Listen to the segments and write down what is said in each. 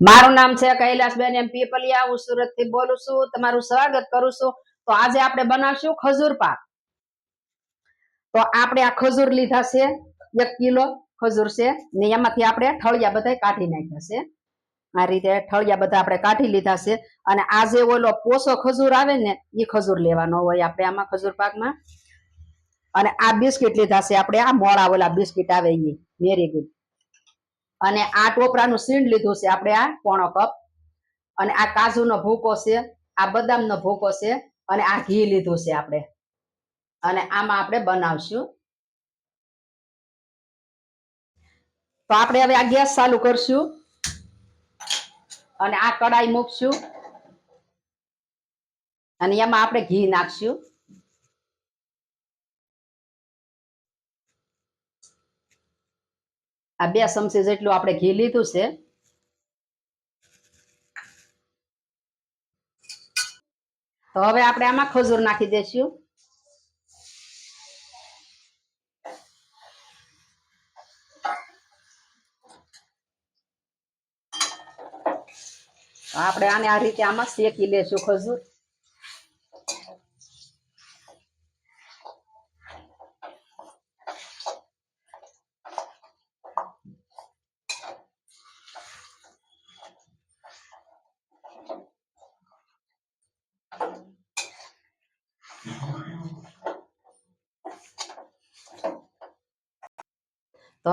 મારું નામ છે કૈલાસબેન, એમ પીપલિયા, હું સુરતથી બોલું છું. તમારું સ્વાગત કરું છું. તો આજે આપણે બનાવશું ખજૂર પાક. તો આપણે આ ખજૂર લીધા છે, એક કિલો ખજૂર છે, ને એમાંથી આપણે ઠળિયા બધા કાઢી નાખ્યા છે. આ રીતે ઠળિયા બધા આપણે કાઢી લીધા છે. અને આ જે ઓલો પોસો ખજૂર આવે ને એ ખજૂર લેવાનો હોય આપણે આમાં ખજૂર પાકમાં. અને આ બિસ્કિટ લીધા છે આપણે, આ મોળા ઓલા બિસ્કિટ આવે એ વેરી ગુડ અને આ ટોપરાનું સીંડ લીધું છે આપણે આ પોણો કપ. અને આ કાજુનો ભૂકો છે, આ બદામનો ભૂકો છે, અને આ ઘી લીધું છે આપણે. અને આમાં આપણે બનાવશું. તો આપણે હવે આ ગેસ ચાલુ કરશું. અને આ કડાઈ મૂકશું. અને એમાં આપણે ઘી નાખશું. આ બે ચમચી જેટલું આપણે ઘી લીધું છે. તો હવે આપણે આમાં ખજૂર નાખી દઈશું. આપણે આને આ રીતે આમાં શેકી લેશું ખજૂર.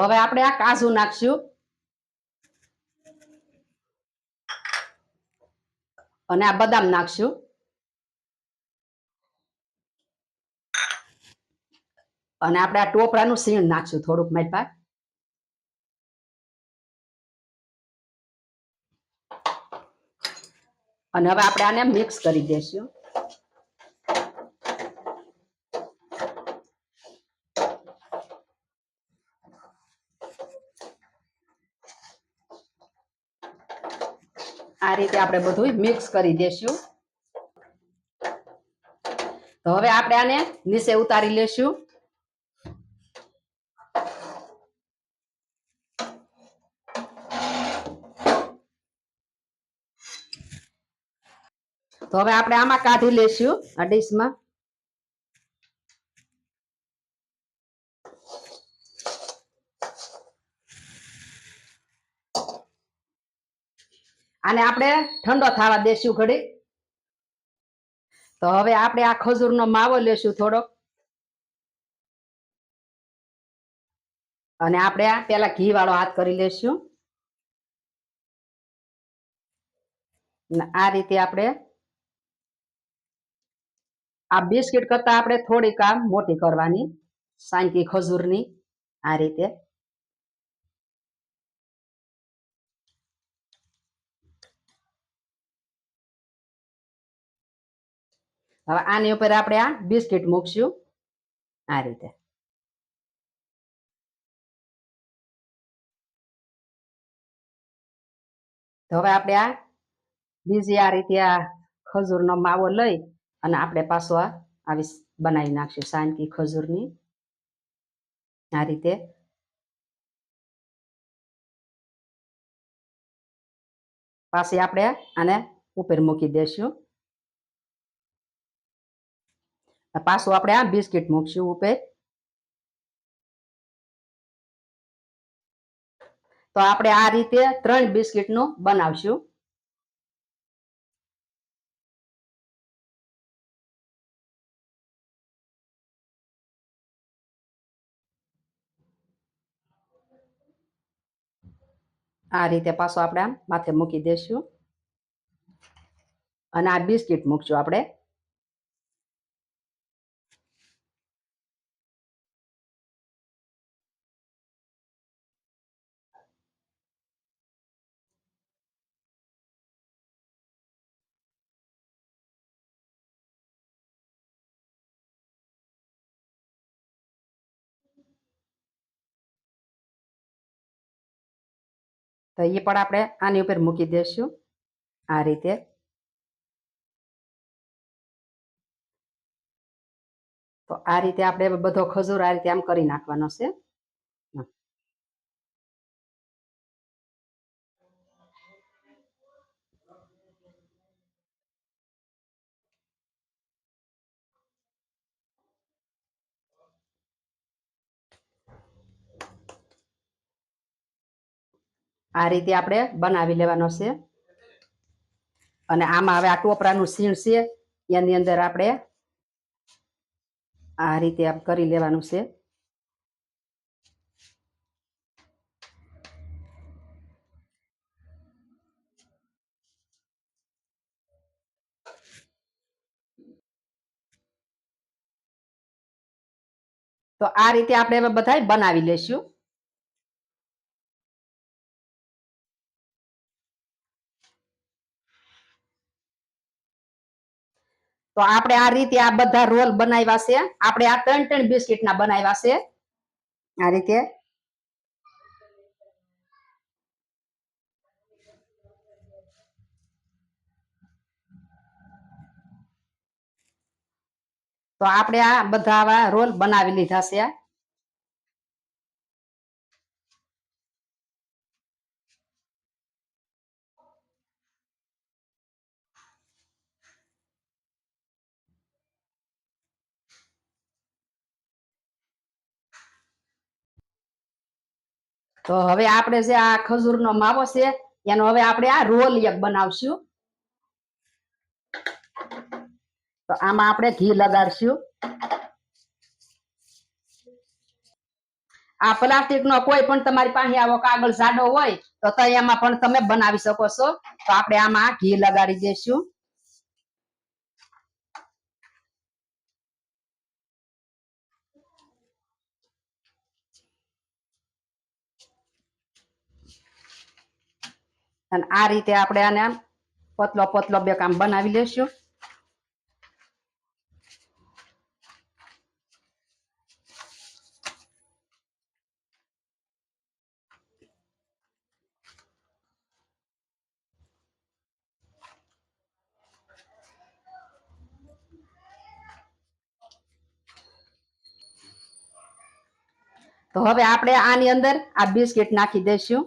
હવે આપણે આ કાજુ નાખશું. અને આ બદામ નાખશું. અને આપણે આ ટોપરાનું સીણ નાખશું થોડુંક મારી પાસે. અને હવે આપણે આને મિક્સ કરી દઈશું આ રીતે આપણે બધું મિક્સ કરી દેશું. તો હવે આપણે આને નીચે ઉતારી લેશું. તો હવે આપણે આમાં કાઢી લેશું આ ડીશમાં આને આપણે ઠંડો થવા દેશું ઘડી. તો હવે આપણે આ ખજૂરનો માવો લેશું થોડોક. અને આપણે આ પેલા ઘી વાળો હાથ કરી લેશું. આ રીતે આપણે આ બિસ્કિટ કરતા આપણે થોડીક આ મોટી કરવાની, સાંકી ખજૂરની આ રીતે. હવે આની ઉપર આપણે આ બિસ્કિટ મૂકશું. આ રીતે. તો હવે આપણે આ બીજી આ રીતે આ ખજૂરનો માવો લઈ અને આપણે પાછો આ આવી બનાવી નાખશું સાંકી ખજૂરની. આ રીતે. પાછી આપણે આને ઉપર મૂકી દઈશું પાછું આપણે આ બિસ્કિટ મૂકશું ઉપર. તો આપણે આ રીતે ત્રણ બિસ્કીટનું બનાવશું. આ રીતે પાછો આપણે આમ માથે મૂકી દઈશું અને આ બિસ્કિટ મૂકશું આપણે. તો એ પણ આપણે આની ઉપર મૂકી દઈશું આ રીતે. તો આ રીતે આપણે બધો ખજૂર આ રીતે આમ કરી નાખવાનો છે. આ રીતે આપણે બનાવી લેવાનો છે. અને આમાં હવે આ ટોપરાનું સીણ છે, એની અંદર આપણે આ રીતે કરી લેવાનું છે. તો આ રીતે આપણે બધા બનાવી લેશું. તો આપણે આ રીતે આ બધા રોલ બનાવ્યા છે. આપણે આ ત્રણ ત્રણ બિસ્કિટ ના બનાવ્યા છે. આ રીતે. તો આપણે આ બધા રોલ બનાવી લીધા છે. તો હવે આપણે જે આ ખજૂરનો માવો છે, એનો હવે આપણે આ રોલ એક બનાવશું. તો આમાં આપણે ઘી લગાડશું. આ પ્લાસ્ટિક નો કોઈ પણ તમારી પાસે આવો કાગળ જાડો હોય, તો એમાં પણ તમે બનાવી શકો છો. તો આપણે આમાં ઘી લગાડી દઈશું. અને આ રીતે આપણે આને આમ પતલો પતલો બે કામ બનાવી લેશું. તો હવે આપણે આની અંદર આ બિસ્કિટ નાખી દઈશું.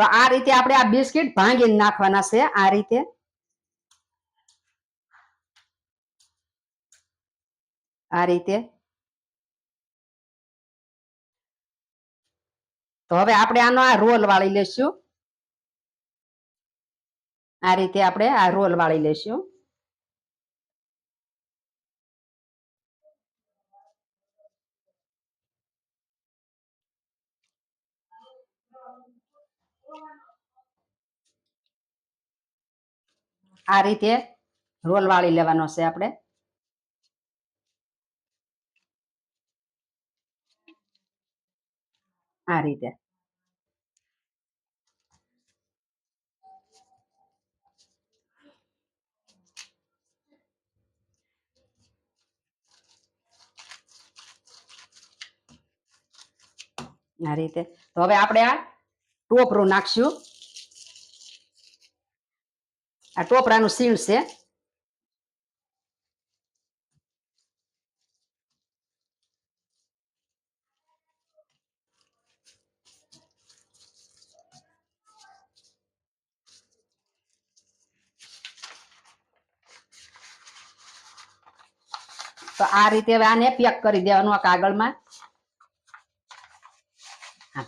તો આ રીતે આપણે આ બિસ્કિટ ભાંગીને નાખવાના છે, આ રીતે. આ રીતે. તો હવે આપણે આનો આ રોલ વાળી લેશું આ રીતે આપણે આ રોલ વાળી લેશું આ રીતે રોલ વાળી લેવાનો છે આપણે. આ રીતે. આ રીતે. તો હવે આપણે આ ટોપરું નાખશું. આ ટોપરાનું સીણ છે તો આ રીતે હવે આને પેક કરી દેવાનું આ કાગળમાં હા.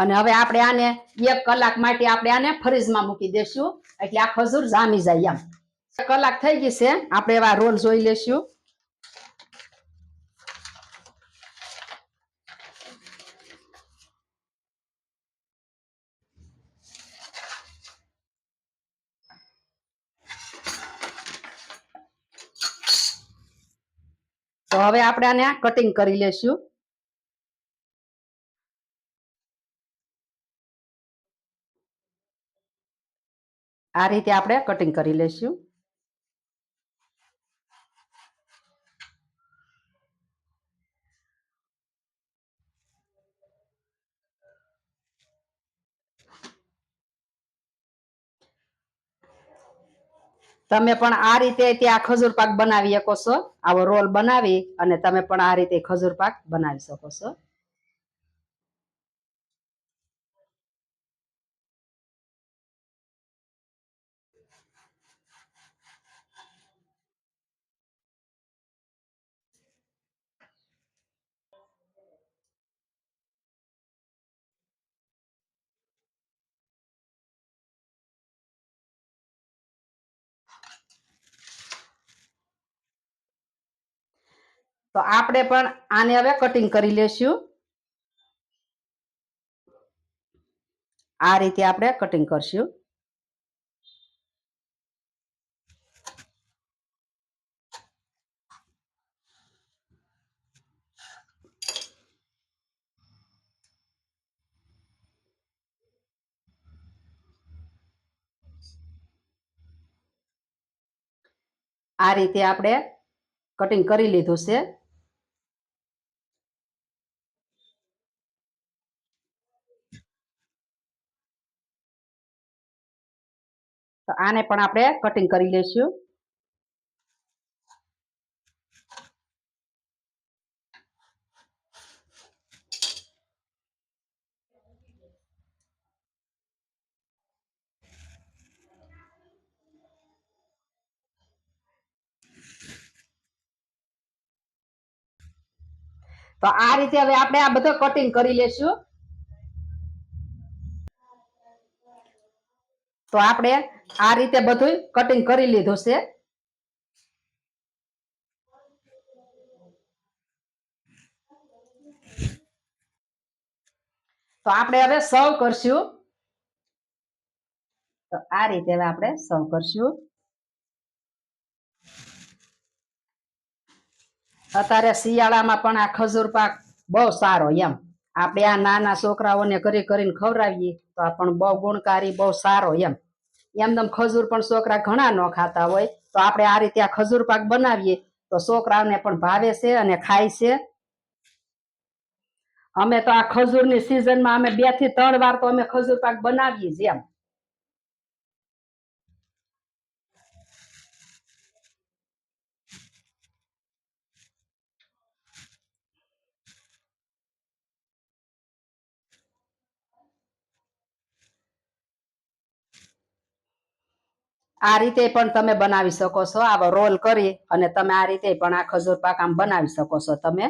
અને હવે આપણે આને એક કલાક માટે આપણે આને ફ્રીજમાં મૂકી દેશું. એટલે આ ખજૂર જામી જાય એમ. કલાક થઈ ગઈ છે. આપણે એવા રોલ જોઈ લેશું તો હવે આપણે આને કટિંગ કરી લેશું આ રીતે આપણે કટિંગ કરી લેશું. તમે પણ આ રીતે ત્યાં ખજૂર પાક બનાવી શકો છો. આવો રોલ બનાવી અને તમે પણ આ રીતે ખજૂર પાક બનાવી શકો છો. તો આપણે પણ આને હવે કટિંગ કરી લેશું. આ રીતે આપણે કટિંગ કરશું. આ રીતે આપણે કટિંગ કરી લીધું છે. આને પણ આપણે કટિંગ કરી લેશું. તો આ રીતે હવે આપણે આ બધો કટિંગ કરી લેશું. તો આપણે આ રીતે બધું કટિંગ કરી લીધું છે. તો આપણે હવે સર્વ કરશું. તો આ રીતે હવે આપણે સર્વ કરશું. અત્યારે શિયાળામાં પણ આ ખજૂર પાક બહુ સારો એમ. આપણે આ નાના છોકરાઓને કરી કરીને ખવડાવીએ તો આ પણ બહુ ગુણકારી, બહુ સારો એમ. એમ ખજૂર પણ છોકરા ઘણા ન ખાતા હોય. તો આપણે આ રીતે આ ખજૂર પાક બનાવીએ તો છોકરાઓને પણ ભાવે છે અને ખાય છે. અમે તો આ ખજૂરની સિઝનમાં અમે બેથી ત્રણ વાર તો અમે ખજૂર પાક બનાવીએ જ એમ આ રીતે પણ તમે બનાવી શકો છો. આવો રોલ કરી અને તમે આ રીતે પણ આ ખજૂર પાક આમ બનાવી શકો છો તમે.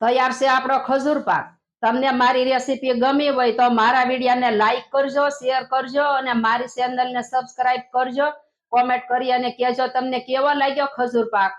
તૈયાર છે આપણો ખજૂર પાક. તમને મારી રેસીપી ગમી હોય તો મારા વિડીયોને લાઈક કરજો શેર કરજો અને મારી ચેનલને સબસ્ક્રાઇબ કરજો. કોમેન્ટ કરી અને કહેજો તમને કેવો લાગ્યો ખજૂર પાક.